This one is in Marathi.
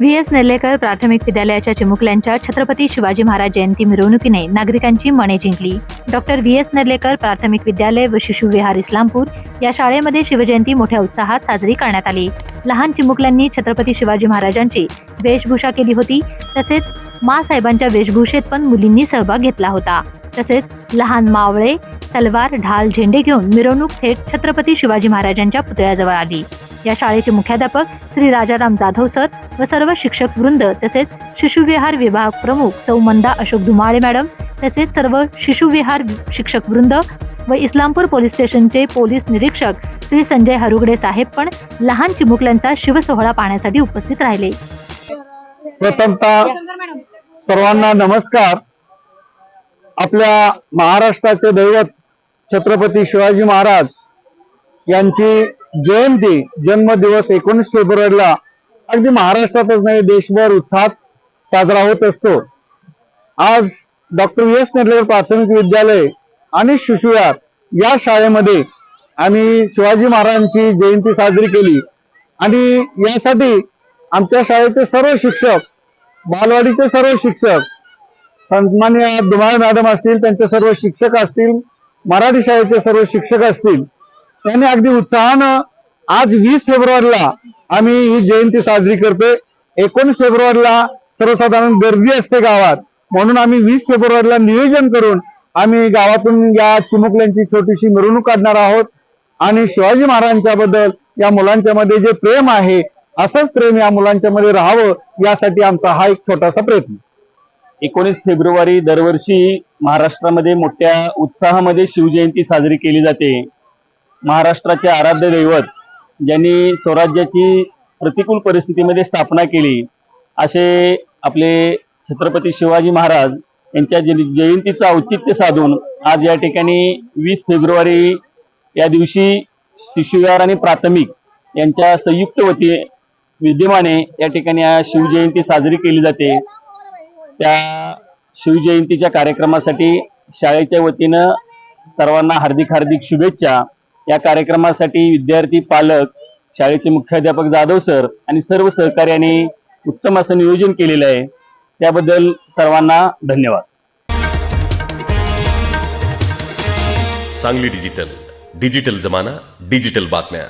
व्ही एस नेल्लेकर प्राथमिक विद्यालयाच्या चिमुकल्यांच्या छत्रपती शिवाजी महाराज जयंती मिरवणुकीने नागरिकांची मने जिंकली. डॉक्टर व्ही एस नेर्लेकर प्राथमिक विद्यालय व शिशुविहार इस्लामपूर या शाळेमध्ये शिवजयंती मोठ्या उत्साहात साजरी करण्यात आली. लहान चिमुकल्यांनी छत्रपती शिवाजी महाराजांची वेशभूषा केली होती. तसेच मासाहेबांच्या वेशभूषेत पण मुलींनी सहभाग घेतला होता. तसेच लहान मावळे तलवार ढाल झेंडे घेऊन मिरवणूक थेट छत्रपती शिवाजी महाराजांच्या पुतळ्याजवळ आली. या शाळेचे मुख्याध्यापक श्री राजाराम जाधव सर व सर्व शिक्षक वृंद तसेच शिशुविहार विभाग प्रमुख सौ मंदा अशोक धुमाळे मॅडम तसेच सर्व शिशुविहार शिक्षक वृंद व इस्लामपूर पोलीस स्टेशनचे पोलीस निरीक्षक श्री संजय हरुगडे साहेब पण लहान चिमुकल्यांचा शिवसोहळा पाहण्यासाठी उपस्थित राहिले. प्रथमतः सर्वांना नमस्कार. आपल्या महाराष्ट्राचे दैवत छत्रपती शिवाजी महाराज यांची जयंती जन्मदिवस एकोणीस फेब्रुवारीला. अगदी महाराष्ट्रातच नाही देशभर उत्साहात साजरा होत असतो. आज डॉक्टर एस नेटलेकर प्राथमिक विद्यालय आणि शिशुयार या शाळेमध्ये आम्ही शिवाजी महाराजांची जयंती साजरी केली. आणि यासाठी आमच्या शाळेचे सर्व शिक्षक बालवाडीचे सर्व शिक्षक सन्मान्य दुमाळ मॅडम असतील त्यांचे सर्व शिक्षक असतील मराठी शाळेचे सर्व शिक्षक असतील त्यांनी अगदी उत्साहानं आज वीस फेब्रुवारीला आम्ही ही जयंती साजरी करतोय. एकोणीस फेब्रुवारीला सर्वसाधारण गर्दी असते गावात. म्हणून आम्ही वीस फेब्रुवारीला नियोजन करून आम्ही गावातून या चिमुकल्यांची छोटीशी मिरवणूक काढणार आहोत. आणि शिवाजी महाराजांच्या बद्दल या मुलांच्या मध्ये जे प्रेम आहे असंच प्रेम या मुलांच्या मध्ये राहावं यासाठी आमचा हा एक छोटासा प्रयत्न. एकोणीस फेब्रुवारी दरवर्षी महाराष्ट्रामध्ये मोठ्या उत्साहामध्ये शिवजयंती साजरी केली जाते. महाराष्ट्राचे आराध्य दैवत ज्यांनी स्वराज्याची प्रतिकूल परिस्थितीमध्ये स्थापना केली असे आपले छत्रपती शिवाजी महाराज यांच्या जयंतीचं औचित्य साधून आज या ठिकाणी वीस फेब्रुवारी या दिवशी शिशुविहार आणि प्राथमिक यांच्या संयुक्त वती विद्यमाने या ठिकाणी आज शिवजयंती साजरी केली जाते. त्या शिवजयंतीच्या कार्यक्रमासाठी शाळेच्या वतीनं सर्वांना हार्दिक हार्दिक शुभेच्छा. या कार्यक्रमासाठी विद्यार्थी पालक शाळेचे मुख्याध्यापक जाधव सर आणि सर्व सहकार्याने उत्तम असं नियोजन केलेलं आहे. त्याबद्दल सर्वांना धन्यवाद. सांगली डिजिटल डिजिटल जमाना डिजिटल बातम्या.